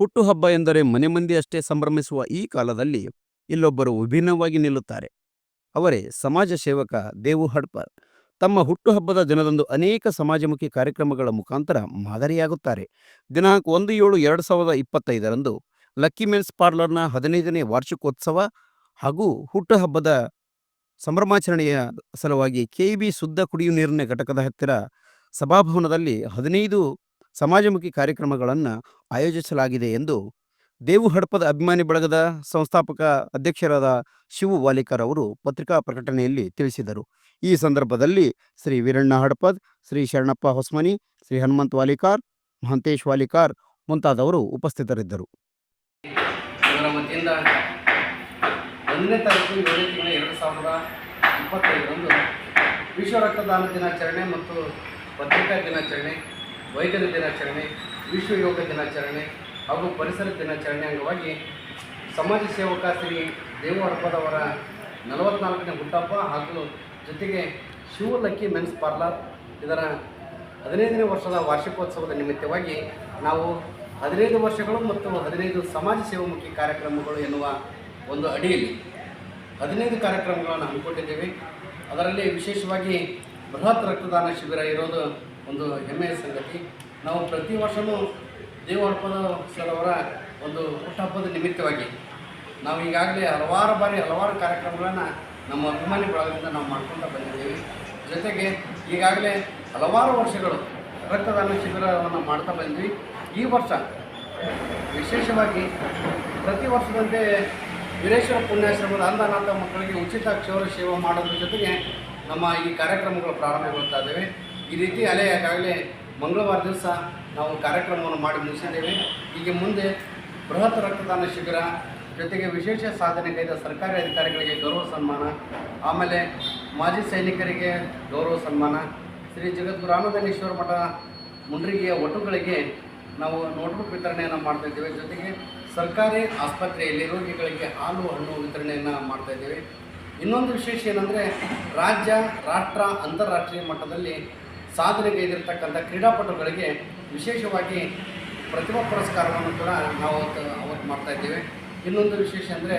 ಹುಟ್ಟುಹಬ್ಬ ಎಂದರೆ ಮನೆ ಮಂದಿ ಅಷ್ಟೇ ಸಂಭ್ರಮಿಸುವ ಈ ಕಾಲದಲ್ಲಿ ಇಲ್ಲೊಬ್ಬರು ವಿಭಿನ್ನವಾಗಿ ನಿಲ್ಲುತ್ತಾರೆ. ಅವರೇ ಸಮಾಜ ಸೇವಕ ದೇವು ಹಡ್ಪರ್. ತಮ್ಮ ಹುಟ್ಟುಹಬ್ಬದ ದಿನದಂದು ಅನೇಕ ಸಮಾಜಮುಖಿ ಕಾರ್ಯಕ್ರಮಗಳ ಮುಖಾಂತರ ಮಾದರಿಯಾಗುತ್ತಾರೆ. ದಿನಾಂಕ ಒಂದು ಏಳು ಎರಡು ಸಾವಿರದ ಇಪ್ಪತ್ತೈದರಂದು ಲಕ್ಕಿ ಮೆನ್ಸ್ ಪಾರ್ಲರ್ನ ಹದಿನೈದನೇ ವಾರ್ಷಿಕೋತ್ಸವ ಹಾಗೂ ಹುಟ್ಟುಹಬ್ಬದ ಸಂಭ್ರಮಾಚರಣೆಯ ಸಲುವಾಗಿ ಕೆಇಬಿ ಶುದ್ಧ ಕುಡಿಯುವ ನೀರಿನ ಘಟಕದ ಹತ್ತಿರ ಸಭಾಭವನದಲ್ಲಿ ಹದಿನೈದು ಸಮಾಜಮುಖಿ ಕಾರ್ಯಕ್ರಮಗಳನ್ನು ಆಯೋಜಿಸಲಾಗಿದೆ ಎಂದು ದೇವು ಹಡಪದ ಅಭಿಮಾನಿ ಬಳಗದ ಸಂಸ್ಥಾಪಕ ಅಧ್ಯಕ್ಷರಾದ ಶಿವು ವಾಲಿಕರ್ ಅವರು ಪತ್ರಿಕಾ ಪ್ರಕಟಣೆಯಲ್ಲಿ ತಿಳಿಸಿದರು. ಈ ಸಂದರ್ಭದಲ್ಲಿ ಶ್ರೀ ವೀರಣ್ಣ ಹಡಪದ್, ಶ್ರೀ ಶರಣಪ್ಪ ಹೊಸ್ಮನಿ, ಶ್ರೀ ಹನುಮಂತ್ ವಾಲಿಕಾರ್, ಮಹಂತೇಶ್ ವಾಲಿಕಾರ್ ಮುಂತಾದವರು ಉಪಸ್ಥಿತರಿದ್ದರು. ಇಪ್ಪತ್ತೈದರಂದು ವಿಶ್ವ ರಕ್ತದಾನ ದಿನಾಚರಣೆ ಮತ್ತು ಪತ್ರಿಕಾ ದಿನಾಚರಣೆ ವೈದ್ಯರ ದಿನಾಚರಣೆ, ವಿಶ್ವ ಯೋಗ ದಿನಾಚರಣೆ ಹಾಗೂ ಪರಿಸರ ದಿನಾಚರಣೆ ಅಂಗವಾಗಿ ಸಮಾಜ ಸೇವಕ ಶ್ರೀ ದೇವು ಹಡಪದವರ ನಲವತ್ನಾಲ್ಕನೇ ಹುಟ್ಟಪ್ಪ ಹಾಗೂ ಜೊತೆಗೆ ಶಿವಲಕ್ಕಿ ಮೆನ್ಸ್ ಪಾರ್ಲರ್ ಇದರ ಹದಿನೈದನೇ ವರ್ಷದ ವಾರ್ಷಿಕೋತ್ಸವದ ನಿಮಿತ್ತವಾಗಿ ನಾವು ಹದಿನೈದು ವರ್ಷಗಳು ಮತ್ತು ಹದಿನೈದು ಸಮಾಜ ಸೇವಾಮುಖಿ ಕಾರ್ಯಕ್ರಮಗಳು ಎನ್ನುವ ಒಂದು ಅಡಿಯಲ್ಲಿ ಹದಿನೈದು ಕಾರ್ಯಕ್ರಮಗಳನ್ನು ಹಮ್ಮಿಕೊಂಡಿದ್ದೇವೆ. ಅದರಲ್ಲಿ ವಿಶೇಷವಾಗಿ ಬೃಹತ್ ರಕ್ತದಾನ ಶಿಬಿರ ಇರೋದು ಒಂದು ಹೆಮ್ಮೆಯ ಸಂಗತಿ. ನಾವು ಪ್ರತಿ ವರ್ಷವೂ ದೇವಹಬ್ಬದ ಸರ್ ಅವರ ಒಂದು ಹುಟ್ಟಹಬ್ಬದ ನಿಮಿತ್ತವಾಗಿ ನಾವು ಈಗಾಗಲೇ ಹಲವಾರು ಬಾರಿ ಹಲವಾರು ಕಾರ್ಯಕ್ರಮಗಳನ್ನು ನಮ್ಮ ಅಭಿಮಾನಿ ಬಳಗದಿಂದ ನಾವು ಮಾಡ್ಕೊಳ್ತಾ ಬಂದಿದ್ದೀವಿ. ಜೊತೆಗೆ ಈಗಾಗಲೇ ಹಲವಾರು ವರ್ಷಗಳು ರಕ್ತದಾನ ಶಿಬಿರವನ್ನು ಮಾಡ್ತಾ ಬಂದ್ವಿ. ಈ ವರ್ಷ ವಿಶೇಷವಾಗಿ ಪ್ರತಿ ವರ್ಷದಂತೆ ವೀರೇಶ್ವರ ಪುಣ್ಯಾಶ್ರಮದ ಅಂಧನಾಥ ಮಕ್ಕಳಿಗೆ ಉಚಿತ ಕ್ಷೌರ ಸೇವೆ ಮಾಡೋದ್ರ ಜೊತೆಗೆ ನಮ್ಮ ಈ ಕಾರ್ಯಕ್ರಮಗಳು ಪ್ರಾರಂಭಗೊಳ್ತಾ ಇದ್ದೇವೆ. ಈ ರೀತಿ ಅಲೆ ಈಗಾಗಲೇ ಮಂಗಳವಾರ ದಿವಸ ನಾವು ಕಾರ್ಯಕ್ರಮವನ್ನು ಮಾಡಿ ಮುಗಿಸಿದ್ದೇವೆ. ಈಗ ಮುಂದೆ ಬೃಹತ್ ರಕ್ತದಾನ ಶಿಬಿರ ಜೊತೆಗೆ ವಿಶೇಷ ಸಾಧನೆ ಕೈದ ಸರ್ಕಾರಿ ಅಧಿಕಾರಿಗಳಿಗೆ ಗೌರವ ಸನ್ಮಾನ, ಆಮೇಲೆ ಮಾಜಿ ಸೈನಿಕರಿಗೆ ಗೌರವ ಸನ್ಮಾನ, ಶ್ರೀ ಜಗದ್ಗುರು ಆನಂದನೇಶ್ವರ ಮಠ ಮುಂಡ್ರಿಗೆಯ ಒಟುಗಳಿಗೆ ನಾವು ನೋಟ್ಬುಕ್ ವಿತರಣೆಯನ್ನು ಮಾಡ್ತಾ ಇದ್ದೇವೆ. ಜೊತೆಗೆ ಸರ್ಕಾರಿ ಆಸ್ಪತ್ರೆಯಲ್ಲಿ ರೋಗಿಗಳಿಗೆ ಹಾಲು, ಹಣ್ಣು ವಿತರಣೆಯನ್ನು ಮಾಡ್ತಾ ಇದ್ದೇವೆ. ಇನ್ನೊಂದು ವಿಶೇಷ ಏನಂದರೆ ರಾಜ್ಯ, ರಾಷ್ಟ್ರ, ಅಂತಾರಾಷ್ಟ್ರೀಯ ಮಟ್ಟದಲ್ಲಿ ಸಾಧನೆಗೈದಿರ್ತಕ್ಕಂಥ ಕ್ರೀಡಾಪಟುಗಳಿಗೆ ವಿಶೇಷವಾಗಿ ಪ್ರತಿಭಾ ಪುರಸ್ಕಾರವನ್ನು ಕೂಡ ನಾವು ಅವತ್ತು ಅವತ್ತು ಮಾಡ್ತಾ ಇದ್ದೇವೆ. ಇನ್ನೊಂದು ವಿಶೇಷ ಅಂದರೆ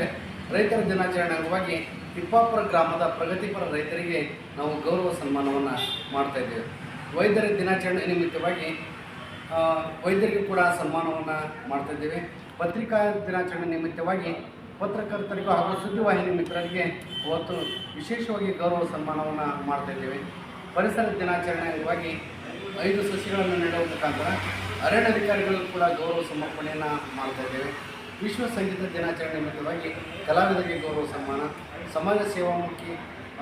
ರೈತರ ದಿನಾಚರಣೆ ಅಂಗವಾಗಿ ತಿಪ್ಪಾಪುರ ಗ್ರಾಮದ ಪ್ರಗತಿಪರ ರೈತರಿಗೆ ನಾವು ಗೌರವ ಸನ್ಮಾನವನ್ನು ಮಾಡ್ತಾ ಇದ್ದೇವೆ. ವೈದ್ಯರ ದಿನಾಚರಣೆ ನಿಮಿತ್ತವಾಗಿ ವೈದ್ಯರಿಗೂ ಕೂಡ ಸನ್ಮಾನವನ್ನು ಮಾಡ್ತಾ ಇದ್ದೇವೆ. ಪತ್ರಿಕಾ ದಿನಾಚರಣೆ ನಿಮಿತ್ತವಾಗಿ ಪತ್ರಕರ್ತರಿಗೂ ಹಾಗೂ ಸುದ್ದಿವಾಹಿನಿ ಮಿತ್ರರಿಗೆ ಅವತ್ತು ವಿಶೇಷವಾಗಿ ಗೌರವ ಸನ್ಮಾನವನ್ನು ಮಾಡ್ತಾ ಇದ್ದೇವೆ. ಪರಿಸರ ದಿನಾಚರಣೆ ಅಂಗವಾಗಿ ಐದು ಸಸಿಗಳನ್ನು ನೆಡುವ ಮುಖಾಂತರ ಅರಣ್ಯಾಧಿಕಾರಿಗಳು ಕೂಡ ಗೌರವ ಸಮರ್ಪಣೆಯನ್ನು ಮಾಡ್ತಾ ಇದ್ದೇವೆ. ವಿಶ್ವ ಸಂಗೀತ ದಿನಾಚರಣೆ ನಿಮಿತ್ತವಾಗಿ ಕಲಾವಿದರಿಗೆ ಗೌರವ ಸನ್ಮಾನ, ಸಮಾಜ ಸೇವಾಮುಖಿ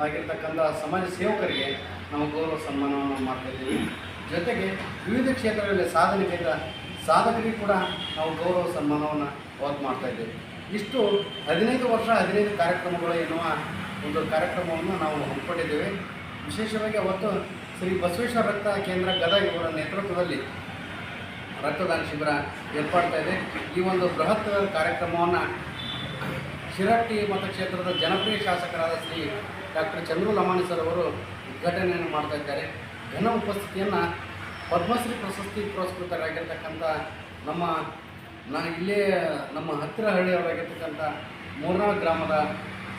ಆಗಿರ್ತಕ್ಕಂಥ ಸಮಾಜ ಸೇವಕರಿಗೆ ನಾವು ಗೌರವ ಸನ್ಮಾನವನ್ನು ಮಾಡ್ತಾ ಇದ್ದೀವಿ. ಜೊತೆಗೆ ವಿವಿಧ ಕ್ಷೇತ್ರಗಳಲ್ಲಿ ಸಾಧನೆಗೈದ ಸಾಧಕರಿಗೆ ಕೂಡ ನಾವು ಗೌರವ ಸನ್ಮಾನವನ್ನು ಅವತ್ತು ಮಾಡ್ತಾ ಇದ್ದೇವೆ. ಇಷ್ಟು ಹದಿನೈದು ವರ್ಷ ಹದಿನೈದು ಕಾರ್ಯಕ್ರಮಗಳು ಎನ್ನುವ ಒಂದು ಕಾರ್ಯಕ್ರಮವನ್ನು ನಾವು ಹಮ್ಮಿಕೊಂಡಿದ್ದೇವೆ. ವಿಶೇಷವಾಗಿ ಅವತ್ತು ಶ್ರೀ ಬಸವೇಶ್ವರ ರಕ್ತ ಕೇಂದ್ರ ಗದಗ ಇವರ ನೇತೃತ್ವದಲ್ಲಿ ರಕ್ತದಾನ ಶಿಬಿರ ಏರ್ಪಡ್ತಾ ಇದೆ. ಈ ಒಂದು ಬೃಹತ್ ಕಾರ್ಯಕ್ರಮವನ್ನು ಶಿರಟ್ಟಿ ಮತಕ್ಷೇತ್ರದ ಜನಪ್ರಿಯ ಶಾಸಕರಾದ ಶ್ರೀ ಡಾಕ್ಟರ್ ಚಂದ್ರು ಲಮಾಣಿ ಸರ್ ಅವರು ಉದ್ಘಾಟನೆಯನ್ನು ಮಾಡ್ತಾ ಇದ್ದಾರೆ. ಘನ ಉಪಸ್ಥಿತಿಯನ್ನು ಪದ್ಮಶ್ರೀ ಪ್ರಶಸ್ತಿ ಪುರಸ್ಕೃತರಾಗಿರ್ತಕ್ಕಂಥ ನಮ್ಮ ನಾ ಇಲ್ಲೇ ನಮ್ಮ ಹತ್ತಿರ ಹಳ್ಳಿಯವರಾಗಿರ್ತಕ್ಕಂಥ ಗ್ರಾಮದ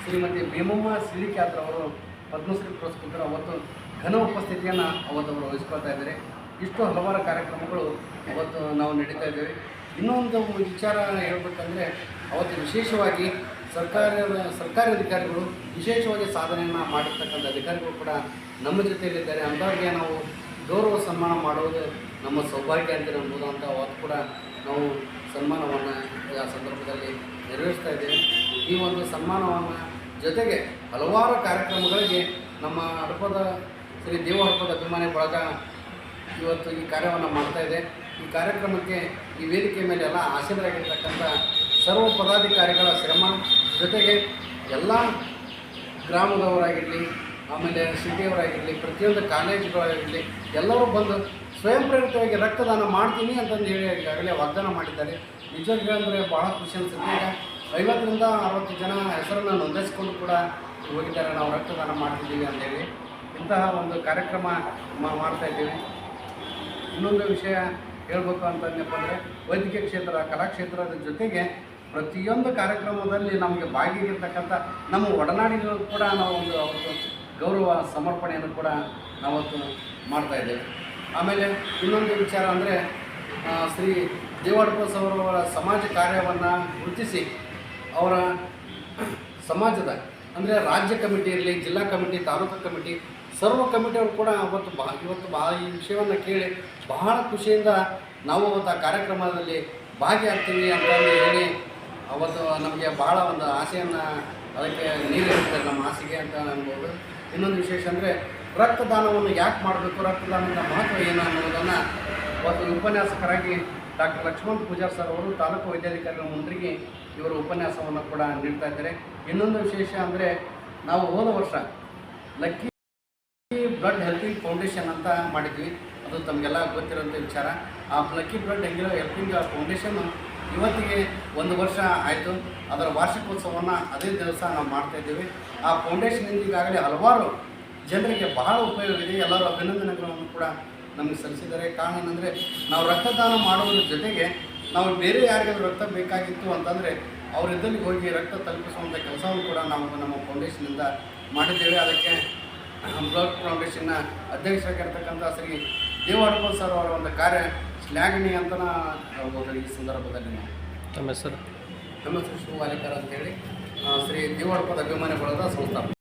ಶ್ರೀಮತಿ ಭೀಮಮ್ಮ ಸಿರಿಕ್ಯಾತ್ರ ಅವರು ಪದ್ಮಶ್ರೀ ಪುರಸ್ಕೃತರು ಅವತ್ತು ಘನ ಉಪಸ್ಥಿತಿಯನ್ನು ಅವತ್ತು ಅವರು ವಹಿಸ್ಕೊಳ್ತಾ ಇದ್ದಾರೆ. ಇಷ್ಟು ಹಲವಾರು ಕಾರ್ಯಕ್ರಮಗಳು ಅವತ್ತು ನಾವು ನಡೀತಾ ಇದ್ದೇವೆ. ಇನ್ನೊಂದು ವಿಚಾರ ಹೇಳಬೇಕಂದ್ರೆ, ಅವತ್ತು ವಿಶೇಷವಾಗಿ ಸರ್ಕಾರ ಸರ್ಕಾರಿ ಅಧಿಕಾರಿಗಳು ವಿಶೇಷವಾಗಿ ಸಾಧನೆಯನ್ನು ಮಾಡಿರ್ತಕ್ಕಂಥ ಅಧಿಕಾರಿಗಳು ಕೂಡ ನಮ್ಮ ಜೊತೆಯಲ್ಲಿದ್ದಾರೆ. ಅಂಥವ್ರಿಗೆ ನಾವು ಗೌರವ ಸನ್ಮಾನ ಮಾಡುವುದು ನಮ್ಮ ಸೌಭಾಗ್ಯ ಅಂತ ಅಂತ ಅವತ್ತು ಕೂಡ ನಾವು ಸನ್ಮಾನವನ್ನು ಆ ಸಂದರ್ಭದಲ್ಲಿ ನೆರವೇರಿಸ್ತಾ ಇದ್ದೇವೆ. ಈ ಒಂದು ಸನ್ಮಾನವನ್ನು ಜೊತೆಗೆ ಹಲವಾರು ಕಾರ್ಯಕ್ರಮಗಳಿಗೆ ನಮ್ಮ ಹಡಪದ ಶ್ರೀ ದೇವ ಹಡಪದ ಅಭಿಮಾನಿ ಬಳಗ ಇವತ್ತು ಈ ಕಾರ್ಯವನ್ನು ಇದೆ. ಈ ಕಾರ್ಯಕ್ರಮಕ್ಕೆ ಈ ವೇದಿಕೆ ಮೇಲೆ ಎಲ್ಲ ಆಸೀನರಾಗಿರ್ತಕ್ಕಂಥ ಸರ್ವ ಪದಾಧಿಕಾರಿಗಳ ಶ್ರಮ, ಜೊತೆಗೆ ಎಲ್ಲ ಗ್ರಾಮದವರಾಗಿರಲಿ, ಆಮೇಲೆ ಸಿಟಿಯವರಾಗಿರಲಿ, ಪ್ರತಿಯೊಂದು ಕಾಲೇಜುಗಳಾಗಿರಲಿ, ಎಲ್ಲರೂ ಬಂದು ಸ್ವಯಂ ಪ್ರೇರಿತವಾಗಿ ರಕ್ತದಾನ ಮಾಡ್ತೀನಿ ಅಂತಂದು ಹೇಳಿ ಈಗಾಗಲೇ ವಾಗ್ದಾನ ಮಾಡಿದ್ದಾರೆ. ನಿಜವಾಗಿ ಅಂದರೆ ಭಾಳ ಖುಷಿ ಅನಿಸುತ್ತೆ. ಈಗ ಐವತ್ತರಿಂದ ಅರವತ್ತು ಜನ ಹೆಸರನ್ನು ನೋಂದಾಯಿಸ್ಕೊಂಡು ಕೂಡ ಹೋಗಿದ್ದಾರೆ. ನಾವು ರಕ್ತದಾನ ಮಾಡ್ತಿದ್ದೀವಿ ಅಂತೇಳಿ ಇಂತಹ ಒಂದು ಕಾರ್ಯಕ್ರಮ ಮಾಡ್ತಾ ಇದ್ದೀವಿ. ಇನ್ನೊಂದು ವಿಷಯ ಹೇಳ್ಬೇಕು ಅಂತಂದಪ್ಪ ಅಂದರೆ ವೈದ್ಯಕೀಯ ಕ್ಷೇತ್ರ ಕಲಾಕ್ಷೇತ್ರದ ಜೊತೆಗೆ ಪ್ರತಿಯೊಂದು ಕಾರ್ಯಕ್ರಮದಲ್ಲಿ ನಮಗೆ ಭಾಗಿಯಾಗಿರ್ತಕ್ಕಂಥ ನಮ್ಮ ಒಡನಾಡಿಗೂ ಕೂಡ ನಾವು ಒಂದು ಅವತ್ತು ಗೌರವ ಸಮರ್ಪಣೆಯನ್ನು ಕೂಡ ನಾವತ್ತು ಮಾಡ್ತಾ ಇದ್ದೇವೆ. ಆಮೇಲೆ ಇನ್ನೊಂದು ವಿಚಾರ ಅಂದರೆ ಶ್ರೀ ದೇವಾಡ್ಕೋಸ್ ಅವರ ಸಮಾಜ ಕಾರ್ಯವನ್ನು ಗುರುತಿಸಿ ಅವರ ಸಮಾಜದ, ಅಂದರೆ ರಾಜ್ಯ ಕಮಿಟಿ ಇರಲಿ, ಜಿಲ್ಲಾ ಕಮಿಟಿ, ತಾಲೂಕು ಕಮಿಟಿ, ಸರ್ವ ಕಮಿಟಿಯವರು ಕೂಡ ಅವತ್ತು ಬಾ ಇವತ್ತು ಬಾ ಈ ವಿಷಯವನ್ನು ಕೇಳಿ ಬಹಳ ಖುಷಿಯಿಂದ ನಾವು ಅವತ್ತು ಆ ಕಾರ್ಯಕ್ರಮದಲ್ಲಿ ಭಾಗಿಯಾಗ್ತೀವಿ ಅಂತ ಹೇಳಿ ಅವತ್ತು ನಮಗೆ ಬಹಳ ಒಂದು ಆಸೆಯನ್ನು ಅದಕ್ಕೆ ನೀಡಿರ್ತಾರೆ ನಮ್ಮ ಆಸೆಗೆ ಅಂತ ಅನ್ಬೋದು. ಇನ್ನೊಂದು ವಿಶೇಷ ಅಂದರೆ ರಕ್ತದಾನವನ್ನು ಯಾಕೆ ಮಾಡಬೇಕು, ರಕ್ತದಾನದ ಮಹತ್ವ ಏನು ಅನ್ನೋದನ್ನು ಅವತ್ತು ಉಪನ್ಯಾಸಕರಾಗಿ ಡಾಕ್ಟರ್ ಲಕ್ಷ್ಮಣ್ ಪೂಜಾರ್ ಸರ್ ಅವರು, ತಾಲೂಕು ವೈದ್ಯಾಧಿಕಾರಿಗಳ ಮಂತ್ರಿಗೆ ಇವರು ಉಪನ್ಯಾಸವನ್ನು ಕೂಡ ನೀಡ್ತಾ ಇದ್ದಾರೆ. ಇನ್ನೊಂದು ವಿಶೇಷ ಅಂದರೆ ನಾವು ಹೋದ ವರ್ಷ ಲಕ್ಕಿ ಬ್ಲಡ್ ಹೆಲ್ಪಿಂಗ್ ಫೌಂಡೇಶನ್ ಅಂತ ಮಾಡಿದ್ವಿ. ಅದು ತಮಗೆಲ್ಲ ಗೊತ್ತಿರೋಂಥ ವಿಚಾರ. ಆ ಲಕ್ಕಿ ಬ್ಲಡ್ ಹೆಂಗಿರೋ ಹೆಲ್ಪಿಂಗ್ ಫೌಂಡೇಶನ್ ಇವತ್ತಿಗೆ ಒಂದು ವರ್ಷ ಆಯಿತು. ಅದರ ವಾರ್ಷಿಕೋತ್ಸವವನ್ನು ಅದೇ ದಿವಸ ನಾವು ಮಾಡ್ತಾಯಿದ್ದೀವಿ ಆ ಫೌಂಡೇಶನ್ನಿಂದ ಈಗಾಗಲೇ ಹಲವಾರು ಜನರಿಗೆ ಬಹಳ ಉಪಯೋಗ ಇದೆ. ಎಲ್ಲರೂ ಅಭಿನಂದನೆಗಳನ್ನು ಕೂಡ ನಮಗೆ ಸಲ್ಲಿಸಿದ್ದಾರೆ. ಕಾರಣ ಏನಂದರೆ ನಾವು ರಕ್ತದಾನ ಮಾಡುವುದ್ರ ಜೊತೆಗೆ ನಾವು ಬೇರೆ ಯಾರಿಗಾದ್ರೂ ರಕ್ತ ಬೇಕಾಗಿತ್ತು ಅಂತಂದರೆ ಅವರಿದ್ದಲ್ಲಿ ಹೋಗಿ ರಕ್ತ ತಲುಪಿಸುವಂಥ ಕೆಲಸವನ್ನು ಕೂಡ ನಾವು ನಮ್ಮ ಫೌಂಡೇಶನಿಂದ ಮಾಡಿದ್ದೇವೆ. ಅದಕ್ಕೆ ಬ್ಲಡ್ ಫೌಂಡೇಶನ್ನ ಅಧ್ಯಕ್ಷರಾಗಿರ್ತಕ್ಕಂಥ ಶ್ರೀ ದೇವಾಡ್ಕೋಲ್ ಸರ್ ಅವರ ಒಂದು ಕಾರ್ಯ ಶ್ಲಾಘನೀಯ ಅಂತ ಹೇಳ್ಬೋದು ಈ ಸಂದರ್ಭದಲ್ಲಿ ನಾವು. ತಮ್ಮ ಹೆಸರು? ನಮ್ಮ ಹೆಸರು ಶಿವಾಲಿಕರ್ ಅಂತೇಳಿ ಶ್ರೀ ದೇವಾಡ್ಕೋದ ಅಭಿಮಾನಿ ಬಳಗದ ಸಂಸ್ಥಾಪಕ.